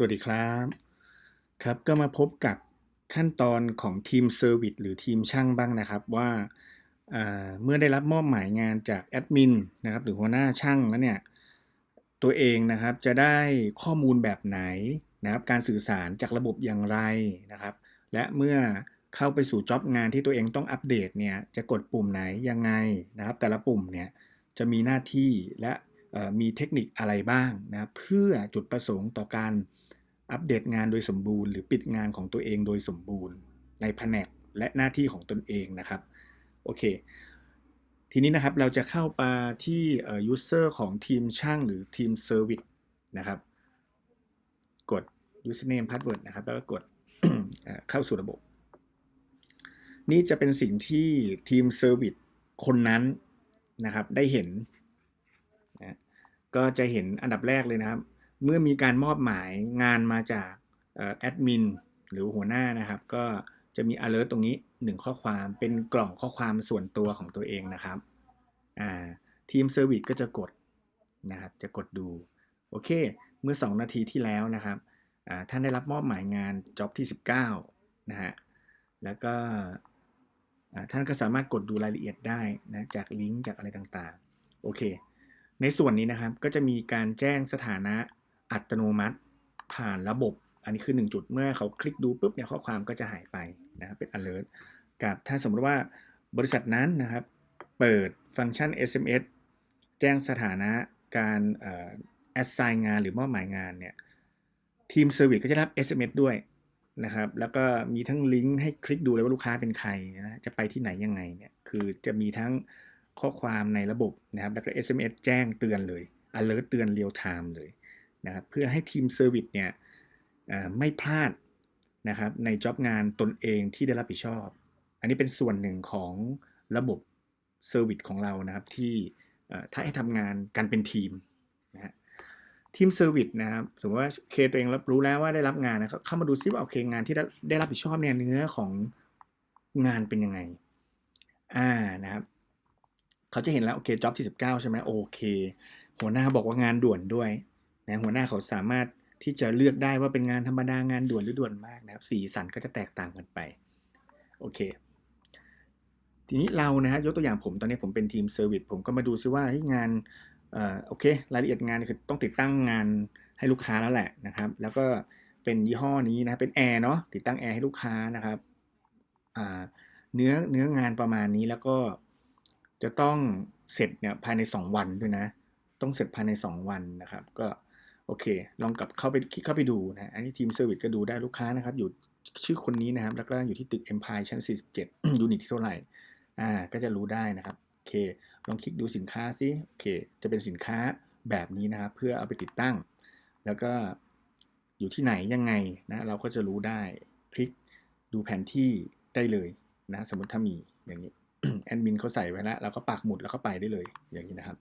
สวัสดีครับ ครับก็มาพบกับขั้นตอนของทีมเซอร์วิสหรือทีมช่างบ้างนะครับว่าอ่าเมื่อได้รับมอบหมายงานจากแอดมินนะครับหรือหัวหน้าช่างแล้วเนี่ยตัวเองนะครับจะได้ข้อมูลแบบไหนนะครับการสื่อสารจากระบบอย่างไรนะครับ และเมื่อเข้าไปสู่จ็อบงานที่ตัวเองต้องอัปเดตเนี่ยจะกดปุ่มไหนยังไงนะครับ แต่ละปุ่มเนี่ยจะมีหน้าที่และมีเทคนิคอะไรบ้างนะเพื่อจุดประสงค์ต่อการ อัปเดตงานโดยสมบูรณ์หรือปิดงานของตัวเองโดยสมบูรณ์ ในแผนกและหน้าที่ของตนเองนะครับโอเค ทีนี้นะครับเราจะเข้ามาที่ user ของทีมช่างหรือทีม service นะครับ กด username password นะครับ แล้วก็กดเอ่อเข้าสู่ระบบ นี่จะเป็นสิ่งที่ทีม service คนนั้นนะครับได้เห็นนะก็จะเห็นอันดับแรกเลยนะครับ เมื่อมีการมอบหมายงานมาจากแอดมินหรือหัวหน้านะครับ ก็จะมี alert ตรงนี้ 1 ข้อความเป็นกล่องข้อความส่วนตัวของตัวเองนะครับทีมเซอร์วิสก็จะกดนะครับ จะกดดู โอเค เมื่อ 2 นาทีที่แล้วนะครับท่านได้รับมอบหมายงานจ็อบที่ 19 นะฮะ แล้วก็ท่านก็สามารถกดดูรายละเอียดได้นะจากลิงก์จากอะไรต่างๆ โอเค ในส่วนนี้นะครับก็จะมีการแจ้งสถานะ อัตโนมัติผ่านระบบ อันนี้คือ 1 จุดเมื่อเขาคลิกดูปุ๊บเนี่ยข้อความก็จะหายไปนะครับเป็น alert กับถ้าสมมติว่าบริษัทนั้นนะครับ เปิดฟังก์ชัน SMS แจ้งสถานะการเอ่อ assign งานหรือมอบหมายงานเนี่ยทีมเซอร์วิสก็จะรับ SMS ด้วยนะครับ แล้วก็มีทั้งลิงก์ให้คลิกดูเลยว่าลูกค้าเป็นใครนะจะไปที่ไหนยังไงเนี่ยคือจะมีทั้งข้อความในระบบนะครับ แล้วก็ SMS แจ้งเตือนเลย alert เตือน real time เลย นะครับเพื่อให้ทีมเซอร์วิสเนี่ยไม่พลาดนะครับในจ็อบงานตนเองที่ได้รับผิดชอบ อันนี้เป็นส่วนหนึ่งของระบบเซอร์วิสของเรานะครับที่ถ้าให้ทำงานกันเป็นทีมนะฮะทีมเซอร์วิสนะครับสมมติว่าเคตัวเองรับรู้แล้วว่าได้รับงานนะครับเข้ามาดูซิว่าโอเคงานที่ได้ได้รับผิดชอบเนี่ยเนื้อของงานเป็นยังไงอ่านะครับเขาจะเห็นแล้วโอเคจ็อบที่ 19 ใช่ไหมโอเคหัวหน้าบอกว่างานด่วนด้วย นะหัวหน้าเขาสามารถที่จะเลือกได้ว่าเป็นงานธรรมดางานด่วนหรือด่วนมากนะครับ สีสันก็จะแตกต่างกันไปโอเค ทีนี้เรานะฮะยกตัวอย่างผมตอนนี้ผมเป็นทีมเซอร์วิสผมก็มาดูซิว่าเฮ้งานออโอเค รายละเอียดงานคือต้องติดตั้งงานให้ลูกค้าแล้วแหละนะครับ แล้วก็เป็นยี่ห้อนี้นะเป็นแอร์เนาะติดตั้งแอร์ให้ลูกค้านะครับเนื้อเนื้องานประมาณนี้แล้วก็จะต้องเสร็จเนี่ยภายใน 2 วันด้วยนะ ต้องเสร็จภายใน 2 วันนะครับ ก็ โอเค ลองกลับเข้าไปคลิกเข้าไปดูนะ อันนี้ทีมเซอร์วิสก็ดูได้ลูกค้านะครับ อยู่ชื่อคนนี้นะครับแล้วก็อยู่ที่ตึก Empire ชั้น 47 ยูนิตที่เท่าไหร่ อ่า ก็จะรู้ได้นะครับ โอเค ลองคลิกดูสินค้าซิโอเค จะเป็นสินค้าแบบนี้นะครับ เพื่อเอาไปติดตั้ง แล้วก็อยู่ที่ไหนยังไงนะ เราก็จะรู้ได้ คลิกดูแผนที่ได้เลยนะ สมมติถ้ามีอย่างนี้ แอดมินเขาใส่ไว้แล้ว เราก็ปักหมุดแล้วก็ไปได้เลย อย่างนี้นะครับ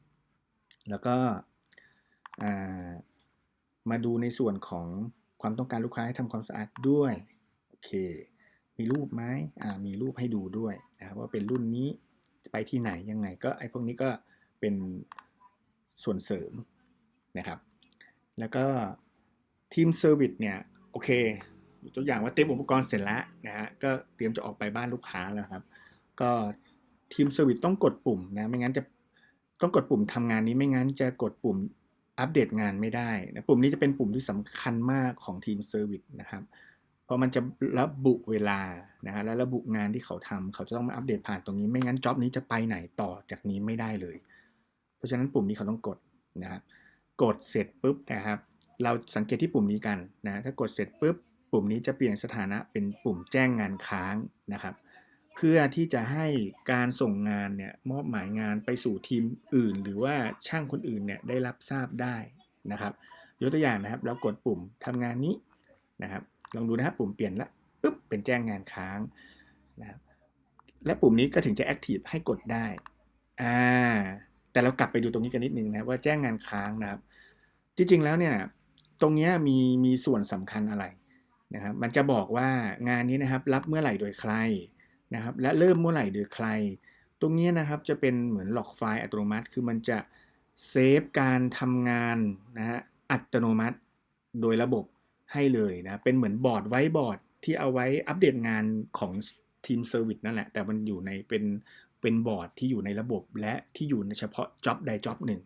แล้วก็ อ่า มาดูในส่วนของความต้องการลูกค้าให้ทำความสะอาดด้วยโอเค มีรูปไหมอ่ามีรูปให้ดูด้วยนะครับว่าเป็นรุ่นนี้ไปที่ไหนยังไงก็ไอ้พวกนี้ก็เป็นส่วนเสริมนะครับ แล้วก็ทีมเซอร์วิสเนี่ยโอเคตัวอย่างว่าเตรียมอุปกรณ์เสร็จแล้วนะฮะก็เตรียมจะออกไปบ้านลูกค้าแล้วครับ ก็ทีมเซอร์วิสต้องกดปุ่มนะไม่งั้นจะต้องกดปุ่มทำงานนี้ไม่งั้นจะกดปุ่ม อัปเดตงานไม่ได้นะปุ่มนี้จะเป็นปุ่มที่สำคัญมากของทีมเซอร์วิสนะครับ เพราะมันจะระบุเวลานะฮะและระบุงานที่เขาทำเขาจะต้องมาอัปเดตผ่านตรงนี้ ไม่งั้นจ็อบนี้จะไปไหนต่อจากนี้ไม่ได้เลย เพราะฉะนั้นปุ่มนี้เขาต้องกดนะครับกดเสร็จปุ๊บนะครับเราสังเกตที่ปุ่มนี้กันนะถ้ากดเสร็จปุ๊บปุ่มนี้จะเปลี่ยนสถานะเป็นปุ่มแจ้งงานค้างนะครับ เพื่อที่จะให้การส่งงานเนี่ยมอบหมายงานไปสู่ทีมอื่น หรือว่าช่างคนอื่นเนี่ยได้รับทราบได้นะครับ ยกตัวอย่างนะครับ เรากดปุ่มทำงานนี้นะครับ ลองดูนะครับปุ่มเปลี่ยนละปุ๊บเป็นแจ้งงานค้างนะครับและปุ่มนี้ก็ถึงจะแอคทีฟให้กดได้อ่าแต่เรากลับไปดูตรงนี้กันนิดนึงนะว่าแจ้งงานค้างนะครับ จริงๆแล้วเนี่ยตรงนี้มีมีส่วนสำคัญอะไรนะครับ มันจะบอกว่างานนี้นะครับ รับเมื่อไหร่โดยใคร นะครับและเริ่มเมื่อไหร่โดยใคร ตรงนี้นะครับจะเป็นเหมือนล็อกไฟล์อัตโนมัติ คือมันจะเซฟการทำงานนะฮะอัตโนมัติโดยระบบให้เลยนะเป็นเหมือนบอร์ดไว้บอร์ดที่เอาไว้อัปเดตงานของทีมเซอร์วิสนั่นแหละ แต่มันอยู่ในเป็นเป็นบอร์ดที่อยู่ในระบบและที่อยู่ในเฉพาะจ็อบใดจ็อบหนึ่ง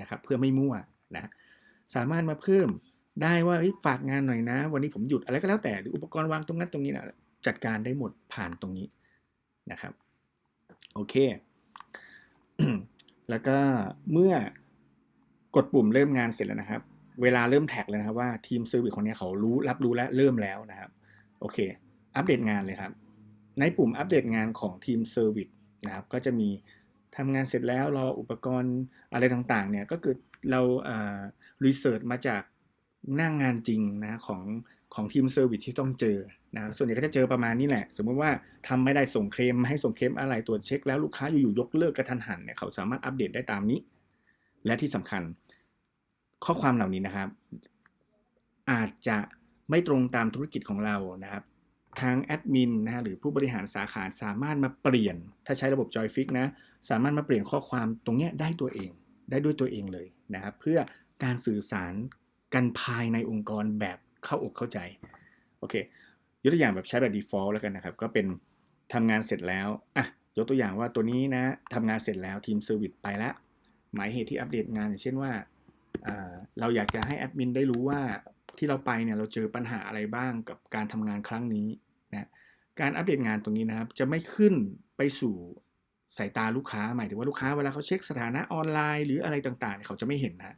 นะครับเพื่อไม่มั่วนะสามารถมาเพิ่มได้ว่าฝากงานหน่อยนะ วันนี้ผมหยุดอะไรก็แล้วแต่หรืออุปกรณ์วางตรงนั้นตรงนี้นะจัดการได้หมดผ่านตรงนี้ นะครับ โอเค แล้วก็เมื่อกดปุ่มเริ่มงานเสร็จแล้วนะครับ เวลาเริ่มแท็กเลยนะครับว่าทีมเซอร์วิสคนนี้เขารู้รับรู้และเริ่มแล้วนะครับ โอเค อัปเดตงานเลยครับ ในปุ่มอัปเดตงานของทีมเซอร์วิสนะครับ ก็จะมีทำงานเสร็จแล้วรออุปกรณ์อะไรต่างๆ เนี่ยก็คือเรารีเสิร์ชมาจากหน้างงานจริงนะของ ของทีมเซอร์วิสที่ต้องเจอนะส่วนใหญ่ก็จะเจอประมาณนี้แหละ สมมติว่าทำไม่ได้ส่งเคลมให้ส่งเคลมอะไรตรวจเช็คแล้วลูกค้าอยู่ๆยกเลิกกระทันหันเนี่ยเขาสามารถอัปเดตได้ตามนี้ และที่สำคัญ ข้อความเหล่านี้นะครับ อาจจะไม่ตรงตามธุรกิจของเรานะครับทางแอดมินนะฮะหรือผู้บริหารสาขาสามารถมาเปลี่ยน ถ้าใช้ระบบ Joyfix นะสามารถมาเปลี่ยนข้อความตรงเนี้ยได้ตัวเอง ได้ด้วยตัวเองเลยนะครับ เพื่อการสื่อสารกันภายในองค์กรแบบ เข้าอกเข้าใจโอเคยกตัวอย่างแบบใช้แบบ default แล้วกันนะครับ ก็เป็นทำงานเสร็จแล้วอะยกตัวอย่างว่าตัวนี้นะทำงานเสร็จแล้วทีมเซอร์วิสไปแล้วหมายเหตุที่อัปเดตงานอย่างเช่นว่าเราอยากจะให้แอดมินได้รู้ว่าที่เราไปเนี่ยเราเจอปัญหาอะไรบ้างกับการทำงานครั้งนี้นะการอัปเดตงานตรงนี้นะครับ จะไม่ขึ้นไปสู่สายตาลูกค้าหมายถึงว่าลูกค้าเวลาเขาเช็คสถานะออนไลน์ หรืออะไรต่างๆ เขาจะไม่เห็นนะ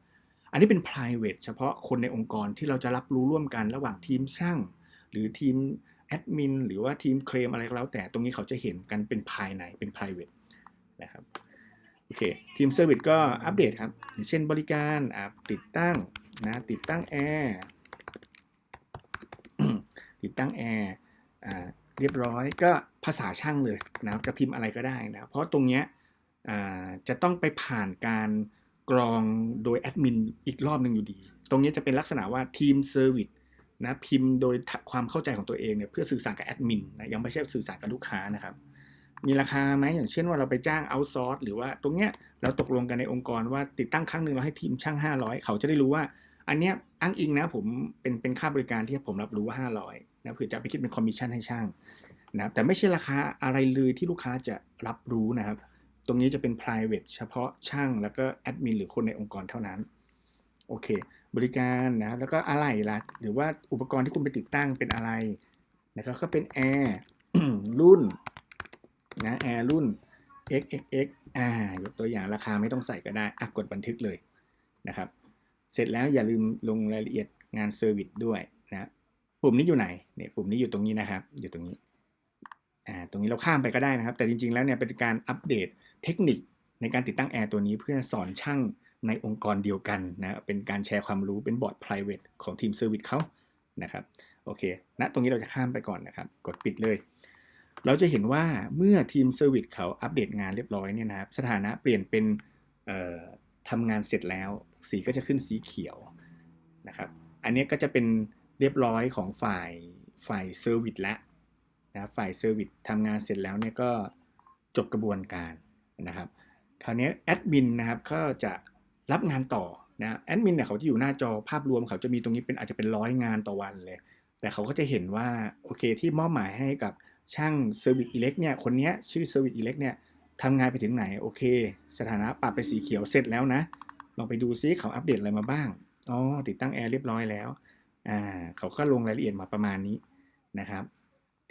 อันนี้เป็น private เฉพาะคนในองค์กรที่เราจะรับรู้ร่วมกันระหว่างทีมช่าง หรือทีมแอดมินหรือว่าทีมเคลมอะไรก็แล้ว แต่ตรงนี้เขาจะเห็นกันเป็นภายในเป็น private นะครับโอเคทีมเซอร์วิสก็อัปเดตครับอย่างเช่นบริการติดตั้งนะติดตั้งแอร์ติดตั้งแอร์เรียบร้อยก็ภาษาช่างเลยนะจะพิมพ์อะไรก็ได้นะเพราะตรงเนี้ยจะต้องไปผ่านการ กรองโดยแอดมินอีกรอบหนึ่งอยู่ดี ตรงนี้จะเป็นลักษณะว่าทีมเซอร์วิสนะพิมพ์โดยความเข้าใจของตัวเองเนี่ยเพื่อสื่อสารกับแอดมินนะยังไม่ใช่สื่อสารกับลูกค้านะครับ มีราคาไหมอย่างเช่นว่าเราไปจ้างเอาซอร์สหรือว่าตรงเนี้ยเราตกลงกันในองค์กรว่าติดตั้งครั้งหนึ่งเราให้ทีมช่าง 500 เขาจะได้รู้ว่า อันเนี้ยอ้างอิงนะผมเป็นเป็นค่าบริการที่ผมรับรู้ว่า 500นะเผื่อจะไปคิดเป็นคอมมิชชั่นให้ช่างนะแต่ไม่ใช่ราคาอะไรเลยที่ลูกค้าจะรับรู้นะครับ ตรงนี้จะเป็น private เฉพาะช่างแล้วก็แอดมินหรือคนในองค์กรเท่านั้น โอเค บริการนะ แล้วก็อะไรล่ะ หรือว่าอุปกรณ์ที่คุณไปติดตั้งเป็นอะไรนะครับก็เป็นแอร์รุ่นนะแอร์รุ่น XXX อ่ายกตัวอย่างราคาไม่ต้องใส่ก็ได้อะกดบันทึกเลยนะครับ เสร็จแล้วอย่าลืมลงรายละเอียดงานเซอร์วิสด้วยนะ ปุ่มนี้อยู่ไหนเนี่ยปุ่มนี้อยู่ตรงนี้นะครับ อยู่ตรงนี้ อ่าตรงนี้เราข้ามไปก็ได้นะครับ แต่จริงๆแล้วเนี่ยเป็นการอัปเดตเทคนิคในการติดตั้งแอร์ตัวนี้เพื่อสอนช่างในองค์กรเดียวกันนะเป็นการแชร์ความรู้เป็นบอร์ด private ของทีมเซอร์วิสเขานะครับโอเคณนะตรงนี้เราจะข้ามไปก่อนนะครับ กดปิดเลย เราจะเห็นว่าเมื่อทีมเซอร์วิสเขาอัปเดตงานเรียบร้อยเนี่ยนะครับสถานะเปลี่ยนเป็นทำงานเสร็จแล้ว สีก็จะขึ้นสีเขียวนะครับ อันนี้ก็จะเป็นเรียบร้อยของฝ่ายฝ่ายเซอร์วิสแล้ว นะฝ่ายเซอร์วิสทำงานเสร็จแล้วเนี่ยก็จบกระบวนการนะครับคราวนี้แอดมินนะครับก็จะรับงานต่อนะแอดมินเนี่ยเขาจะอยู่หน้าจอภาพรวมเขาจะมีตรงนี้เป็นอาจจะเป็นร้อยงานต่อวันเลย แต่เขาก็จะเห็นว่าโอเคที่มอบหมายให้กับช่างเซอร์วิสอิเล็กเนี่ยคนนี้ชื่อเซอร์วิสอิเล็กเนี่ยทำงานไปถึงไหนโอเค สถานะปรับไปสีเขียวเสร็จแล้วนะลองไปดูซิเขาอัปเดตอะไรมาบ้างอ๋อติดตั้งแอร์เรียบร้อยแล้วอ่าเขาก็ลงรายละเอียดมาประมาณนี้นะครับ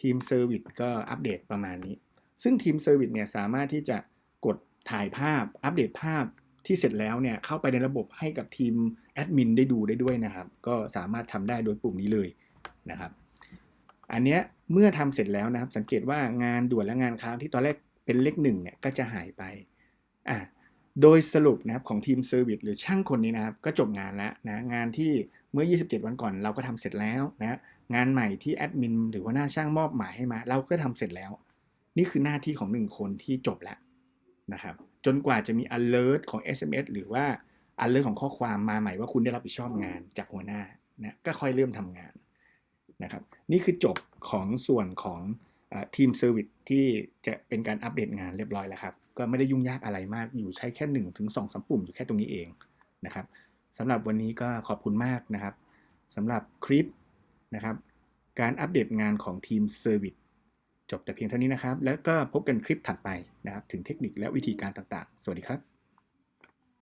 ทีมเซอร์วิสก็อัปเดตประมาณนี้ ซึ่งทีมเซอร์วิสเนี่ยสามารถที่จะกดถ่ายภาพอัปเดตภาพที่เสร็จแล้วเนี่ยเข้าไปในระบบให้กับทีมแอดมินได้ดูได้ด้วยนะครับ ก็สามารถทำได้โดยปุ่มนี้เลยนะครับ อันเนี้ยเมื่อทำเสร็จแล้วนะครับ สังเกตว่างานด่วนและงานค้างที่ตอนแรกเป็นเลขหนึ่งเนี่ยก็จะหายไปอะโดยสรุปนะครับของทีมเซอร์วิสหรือช่างคนนี้นะครับ ก็จบงานแล้วนะงานที่เมื่อ 27 วันก่อนเราก็ทำเสร็จแล้วนะ งานใหม่ที่แอดมินหรือว่าหน้าช่างมอบหมายให้มา เราก็ทำเสร็จแล้ว นี่คือหน้าที่ของหนึ่งคนที่จบแล้วนะครับ จนกว่าจะมี alert ของ SMS หรือว่า alert ของข้อความมาใหม่ว่าคุณได้รับผิดชอบงานจากหัวหน้านะก็ค่อยเริ่มทำงานนะครับ นี่คือจบของส่วนของทีมเซอร์วิสที่จะเป็นการอัปเดตงานเรียบร้อยแล้วครับ ก็ไม่ได้ยุ่งยากอะไรมากอยู่ใช้แค่1นถึงสองสปุ่มอยู่แค่ตรงนี้เองนะครับสำหรับวันนี้ก็ขอบคุณมากนะครับสำหรับคลิป นะครับ การอัปเดตงานของทีมเซอร์วิสจบแต่เพียงเท่านี้นะครับ แล้วก็พบกันคลิปถัดไปนะครับ ถึงเทคนิคและวิธีการต่างๆ สวัสดีครับ